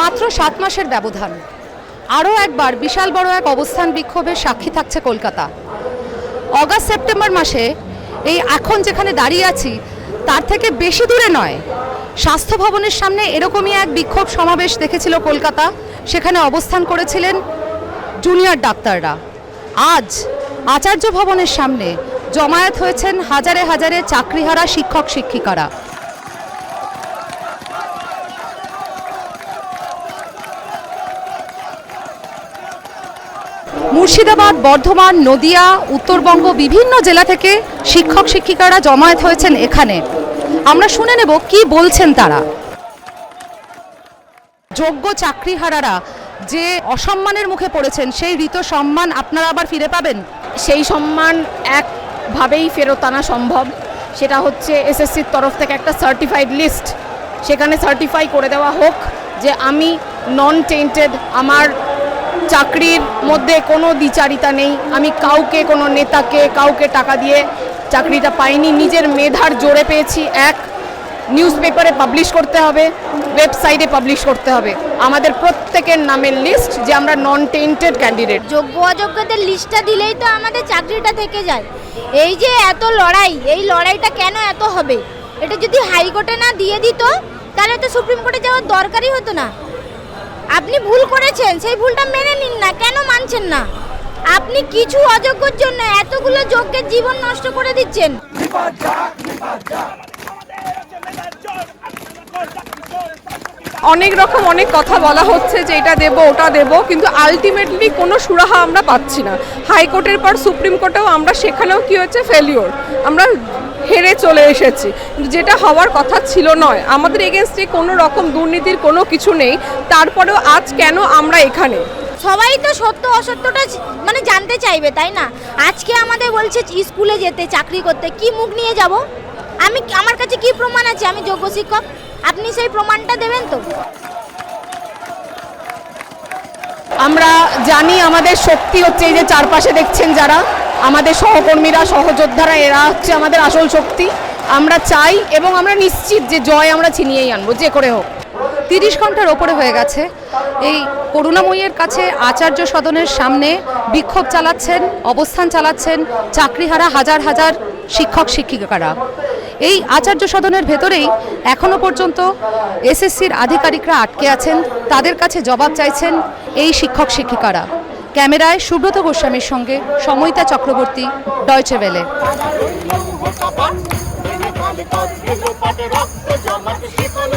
মাত্র সাত মাসের ব্যবধান। আরও একবার বিশাল বড় এক অবস্থান বিক্ষোভের সাক্ষী থাকছে কলকাতা। অগাস্ট সেপ্টেম্বর মাসে এই এখন যেখানে দাঁড়িয়ে আছি, তার থেকে বেশি দূরে নয়। স্বাস্থ্য ভবনের সামনে এরকমই এক বিক্ষোভ সমাবেশ দেখেছিল কলকাতা, সেখানে অবস্থান করেছিলেন জুনিয়র ডাক্তাররা। আজ আচার্য ভবনের সামনে জমায়েত হয়েছেন হাজারে হাজারে চাকরিহারা শিক্ষক শিক্ষিকারা মুর্শিদাবাদ, বর্ধমান, নদিয়া, উত্তরবঙ্গ বিভিন্ন জেলা থেকে শিক্ষক শিক্ষিকারা জমায়েত হয়েছেন এখানে। আমরা শুনে নেব কি বলছেন তারা। যোগ্য চাকরিহারারা যে অসম্মানের মুখে পড়েছেন, সেই ঋত সম্মান আপনারা আবার ফিরে পাবেন? সেই সম্মান একভাবেই ফেরত আনা সম্ভব। সেটা হচ্ছে এসএসসির তরফ থেকে একটা সার্টিফাইড লিস্ট সেখানে সার্টিফাই করে দেওয়া হোক যে আমি নন টেন্টেড আমার চাকরির মধ্যে কোনো দ্বিচারিতা নেই। আমি কাউকে, কোনো নেতাকে, কাউকে টাকা দিয়ে চাকরিটা পাইনি। নিজের মেধার জোরে পেয়েছি। এক, নিউজ পেপারে পাবলিশ করতে হবে ওয়েবসাইটে পাবলিশ করতে হবে। আমাদের প্রত্যেকের নামের লিস্ট যে আমরা নন টেন্টেড ক্যান্ডিডেট যোগ্য অযোগ্যদের লিস্টটা দিলেই তো আমাদের চাকরিটা থেকে যায়। এই যে এত লড়াই, এই লড়াইটা কেন এত হবে? এটা যদি হাইকোর্টে না দিয়ে দিত, তাহলে তো সুপ্রিম কোর্টে যাওয়ার দরকারই হতো না। আপনি ভুল করেছেন, সেই ভুলটা মেনে নিন না, কেন মানছেন না? আপনি কিছু অযোগ্যর জন্য এতগুলো যোগ্যের জীবন নষ্ট করে দিচ্ছেন। অনেক রকম অনেক কথা বলা হচ্ছে যে এটা দেব, ওটা দেব, কিন্তু আলটিমেটলি কোনো সুরাহা আমরা পাচ্ছি না। হাইকোর্টের পর, সুপ্রিম কোর্টেও আমরা, সেখানেও কি হচ্ছে ফেলিওর আমরা হেরে চলে এসেছি। কিন্তু যেটা হওয়ার কথা ছিল নয়। আমাদের এগেনস্টে কোনো রকম দুর্নীতির কোনো কিছু নেই। তারপরেও আজ কেন আমরা এখানে? সবাই তো সত্য অসত্যটা মানে জানতে চাইবে তাই না? আজকে আমাদের বলছে স্কুলে যেতে চাকরি করতে। কি মুখ নিয়ে যাব? আমি আমার কাছে কি প্রমাণ আছে? আমি যোগ্য শিক্ষক। আপনি সেই প্রমাণটা দেবেন তো? আমরা জানি আমাদের শক্তি হচ্ছে এই যে চারপাশে দেখছেন যারা। আমাদের সহকর্মীরা, সহযোদ্ধারা, এরা হচ্ছে আমাদের আসল শক্তি। আমরা চাই এবং আমরা নিশ্চিত যে জয় আমরা ছিনিয়েই আনব, যে করে হোক। তিরিশ ঘণ্টার ওপরে হয়ে গেছে। এই করুণাময়ীর কাছে আচার্য সদনের সামনে বিক্ষোভ চালাচ্ছেন, অবস্থান চালাচ্ছেন চাকরিহারা হাজার হাজার শিক্ষক, শিক্ষিকারা। এই আচার্য সদনের ভেতরেই এখনও পর্যন্ত এসএসসির আধিকারিকরা আটকে আছেন। তাদের কাছে জবাব চাইছেন এই শিক্ষক, শিক্ষিকারা। ক্যামেরায় সুব্রত গোস্বামীর সঙ্গে সময়িতা চক্রবর্তী ডয়চে শিকল